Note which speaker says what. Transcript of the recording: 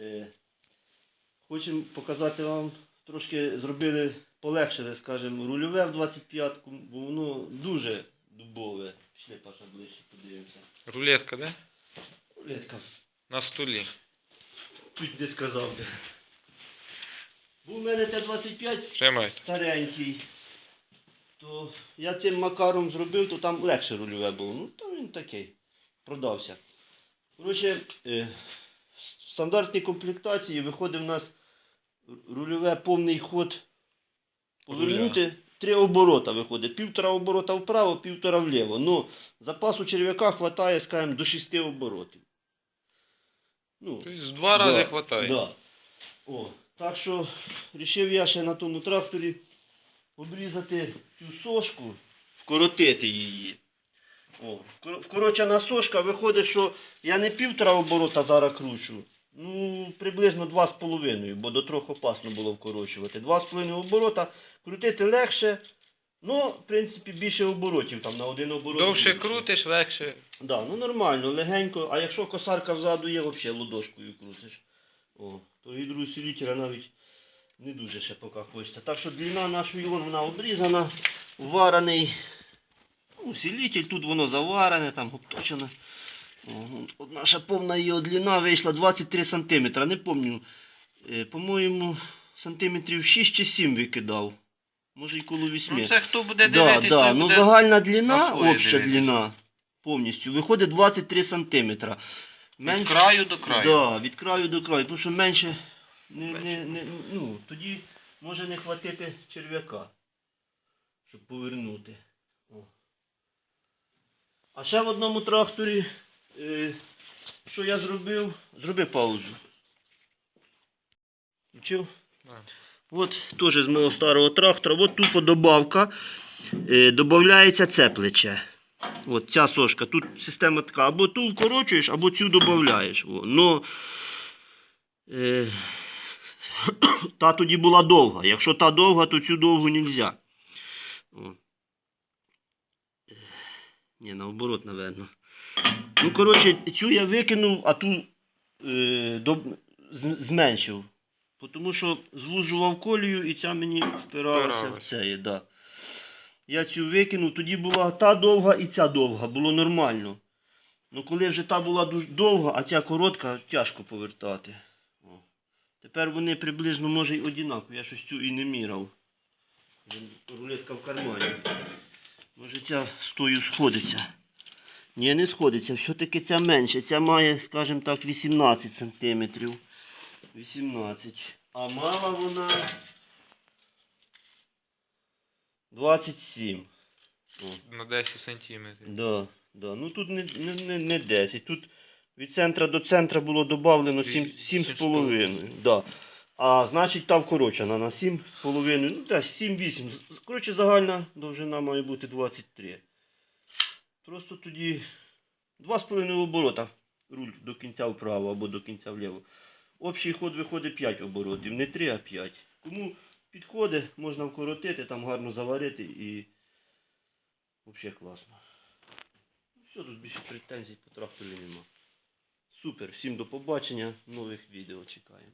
Speaker 1: Е, Хочемо показати вам, трошки зробили, полегшили, скажімо, рульове в 25-ку, бо воно дуже дубове. Пішли, Паша, ближче подивимося.
Speaker 2: Рулетка, да?
Speaker 1: Рулетка
Speaker 2: На столі.
Speaker 1: чуть не сказав. де. Був у мене Т-25
Speaker 2: Тримайте.
Speaker 1: старенький. То я цим макаром зробив, то там легше рульове було. Ну, то він такий. Продався. Коротше, е, в стандартній комплектації виходить в нас рульове повний ход. Повернути три оборота виходить. Півтора оборота вправо, півтора вліво. Ну, запасу черв'яка вистачає, скажімо, до шести оборотів. Ну,
Speaker 2: Тобто два рази хватає.
Speaker 1: Да. О, так що вирішив я ще на тому тракторі обрізати цю сошку, вкоротити її. О, вкор- вкорочена сошка виходить, що я не півтора оборота зараз кручу. Ну, приблизно 2,5, бо до трьох опасно було вкорочувати. 2,5 оборота крутити легше, ну, в принципі, більше оборотів там на один оборот.
Speaker 2: Довше
Speaker 1: більше.
Speaker 2: крутиш, легше.
Speaker 1: Да, ну нормально, легенько. А якщо косарка взаду є, взагалі ладошкою крутиш. О, то гідроусилителя навіть не дуже ще поки хочеться. Так що длина нашої вон вона обрізана, варений. Ну, усилитель, тут воно заварене, там обточене. От наша повна її длина вийшла 23 см. Не пам'ятаю. Е, по-моєму, сантиметрів 6 чи 7 викидав. Може й коло 8.
Speaker 2: Ну це хто буде
Speaker 1: Да,
Speaker 2: дивитись,
Speaker 1: да.
Speaker 2: той
Speaker 1: Ну, загальна длина, обща
Speaker 2: дивитися.
Speaker 1: длина повністю виходить 23 см.
Speaker 2: Від краю до краю.
Speaker 1: Да, від краю до краю. Тому що менше не, не, не, ну, тоді може не хватити черв'яка, щоб повернути. О. А ще в одному тракторі, що я зробив, зроби паузу. Включив? От теж з мого старого трактора. От тупо добавка. Е, додається це плече. От ця сошка. Тут система така. Або ту вкорочуєш, або цю додаєш. Но, е, та тоді була довга. Якщо та довга, то цю довгу не можна. Ні, наоборот, напевно. Ну, коротше, цю я викинув, а ту е, доб- з- зменшив. Тому що звужував колію і ця мені впиралася в
Speaker 2: Впиралась.
Speaker 1: Да. Я цю викинув, тоді була та довга і ця довга, було нормально. Ну коли вже та була дуже довга, а ця коротка, тяжко повертати. О. Тепер вони приблизно може й однакові, я щось цю і не міряв. Рулетка в кармані. Може ця з тою сходиться. Ні, не сходиться, все-таки ця менше. Ця має, скажімо так, 18 сантиметрів. 18. А мала вона 27. О,
Speaker 2: На 10 сантиметрів.
Speaker 1: да, да. Ну тут не, не, не, не 10. Тут від центра до центра було додавлено
Speaker 2: Сім-
Speaker 1: 7,5. Да. А значить та вкорочена на 7,5. Ну десь 7-8. Коротше, загальна довжина має бути 23. Просто тоді 2,5 оборота руль до кінця вправо або до кінця вліво. Общий ход виходить 5 оборотів, не 3, а 5. Кому підходить, можна вкоротити, там гарно заварити і взагалі класно. Ну, Все, тут більше претензій по тракторі нема. Супер, всім до побачення, нових відео чекаємо.